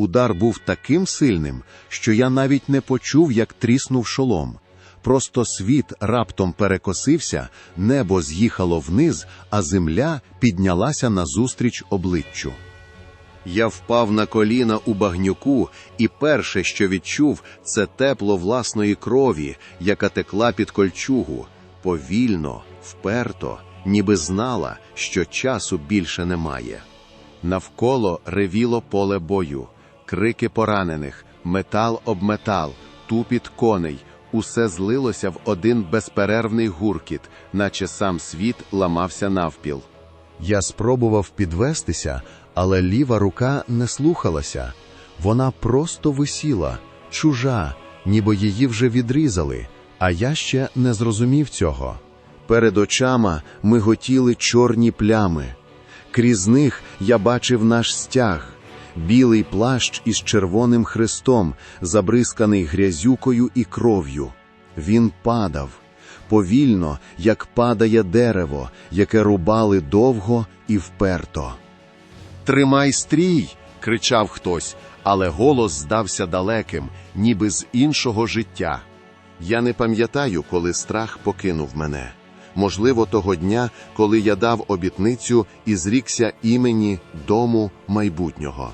Удар був таким сильним, що я навіть не почув, як тріснув шолом. Просто світ раптом перекосився, небо з'їхало вниз, а земля піднялася назустріч обличчю. Я впав на коліна у багнюку, і перше, що відчув, це тепло власної крові, яка текла під кольчугу, повільно, вперто, ніби знала, що часу більше немає. Навколо ревіло поле бою, крики поранених, метал об метал, тупіт коней. Усе злилося в один безперервний гуркіт, наче сам світ ламався навпіл. Я спробував підвестися, але ліва рука не слухалася. Вона просто висіла, чужа, ніби її вже відрізали, а я ще не зрозумів цього. Перед очима миготіли чорні плями. Крізь них я бачив наш стяг, білий плащ із червоним хрестом, забризканий грязюкою і кров'ю. Він падав, повільно, як падає дерево, яке рубали довго і вперто. Тримай стрій. кричав хтось, але голос здався далеким, ніби з іншого життя. Я не пам'ятаю, коли страх покинув мене. Можливо, того дня, коли я дав обітницю і зрікся імені дому майбутнього.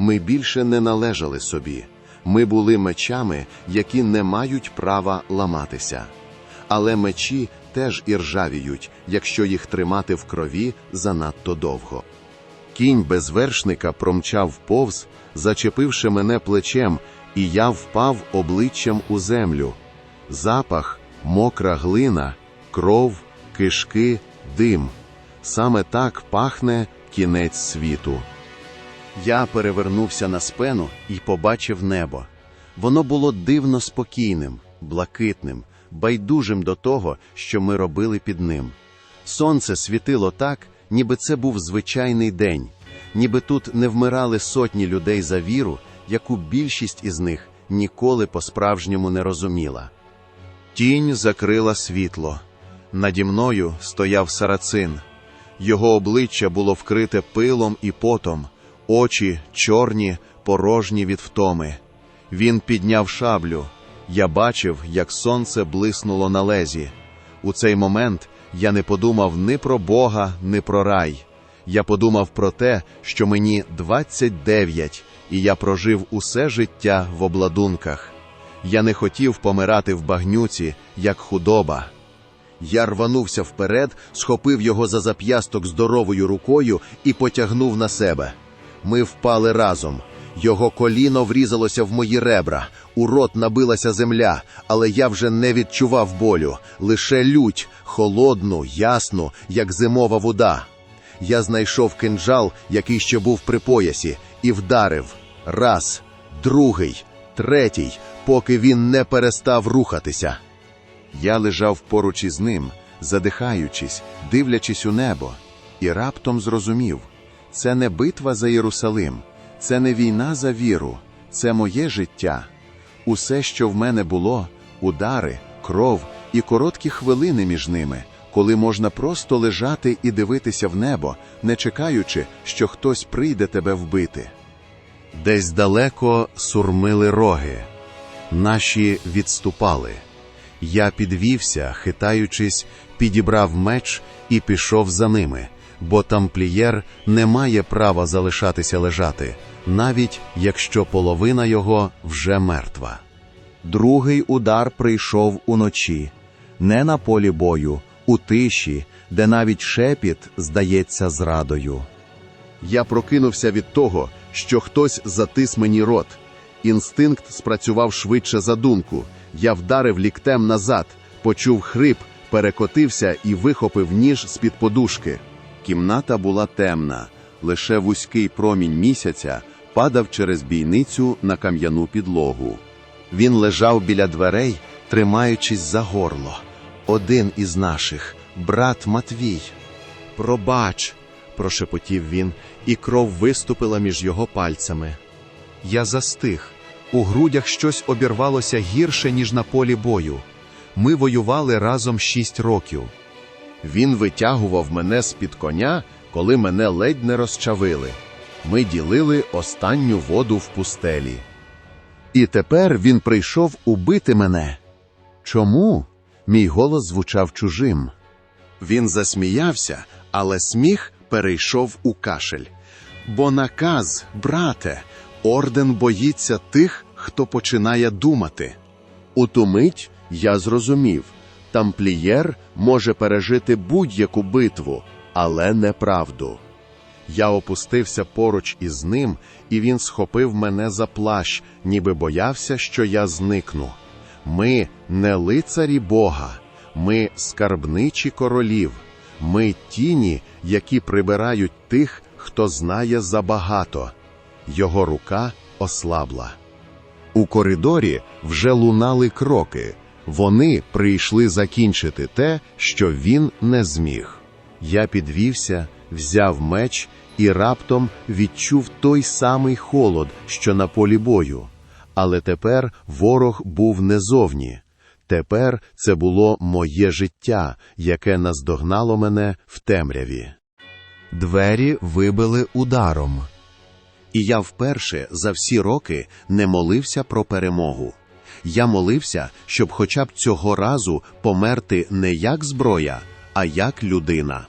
Ми більше не належали собі. Ми були мечами, які не мають права ламатися. Але мечі теж іржавіють, якщо їх тримати в крові занадто довго. Кінь без вершника промчав повз, зачепивши мене плечем, і я впав обличчям у землю. Запах, мокра глина, кров, кишки, дим. Саме так пахне кінець світу. Я перевернувся на спину і побачив небо. Воно було дивно спокійним, блакитним, байдужим до того, що ми робили під ним. Сонце світило так, ніби це був звичайний день, ніби тут не вмирали сотні людей за віру, яку більшість із них ніколи по-справжньому не розуміла. Тінь закрила світло. Наді мною стояв сарацин. Його обличчя було вкрите пилом і потом, очі чорні, порожні від втоми. Він підняв шаблю. Я бачив, як сонце блиснуло на лезі. У цей момент я не подумав ні про Бога, ні про рай. Я подумав про те, що мені 29, і я прожив усе життя в обладунках. Я не хотів помирати в багнюці, як худоба. Я рванувся вперед, схопив його за зап'ясток здоровою рукою і потягнув на себе. Ми впали разом. Його коліно врізалося в мої ребра, у рот набилася земля, але я вже не відчував болю, лише лють, холодну, ясну, як зимова вода. Я знайшов кинджал, який ще був при поясі, і вдарив раз, другий, третій, поки він не перестав рухатися. Я лежав поруч із ним, задихаючись, дивлячись у небо, і раптом зрозумів це не битва за Єрусалим, це не війна за віру, це моє життя. Усе, що в мене було, удари, кров і короткі хвилини між ними, коли можна просто лежати і дивитися в небо, не чекаючи, що хтось прийде тебе вбити. Десь далеко сурмили роги, наші відступали. Я підвівся, хитаючись, підібрав меч і пішов за ними, бо тамплієр не має права залишатися лежати, навіть якщо половина його вже мертва. Другий удар прийшов уночі, не на полі бою, у тиші, де навіть шепіт здається зрадою. Я прокинувся від того, що хтось затис мені рот. Інстинкт спрацював швидше за думку. Я вдарив ліктем назад, почув хрип, перекотився і вихопив ніж з-під подушки. Кімната була темна, лише вузький промінь місяця падав через бійницю на кам'яну підлогу. Він лежав біля дверей, тримаючись за горло. Один із наших, брат Матвій. Пробач, прошепотів він, і кров виступила між його пальцями. Я застиг. У грудях щось обірвалося гірше, ніж на полі бою. Ми воювали разом шість років. Він витягував мене з-під коня, коли мене ледь не розчавили. ми ділили останню воду в пустелі. І тепер він прийшов убити мене. Чому? Мій голос звучав чужим. Він засміявся, але сміх перейшов у кашель. Бо наказ, брате, орден боїться тих, хто починає думати. У ту мить я зрозумів, тамплієр може пережити будь-яку битву, але не правду. Я опустився поруч із ним, і він схопив мене за плащ, ніби боявся, що я зникну. Ми не лицарі Бога, ми скарбничі королів, ми тіні, які прибирають тих, хто знає забагато. Його рука ослабла. У коридорі вже лунали кроки. Вони прийшли закінчити те, що він не зміг. Я підвівся, взяв меч і раптом відчув той самий холод, що на полі бою. Але тепер ворог був не зовні. Тепер це було моє життя, яке наздогнало мене в темряві. Двері вибили ударом. І я вперше за всі роки не молився про перемогу. Я молився, щоб хоча б цього разу померти не як зброя, а як людина.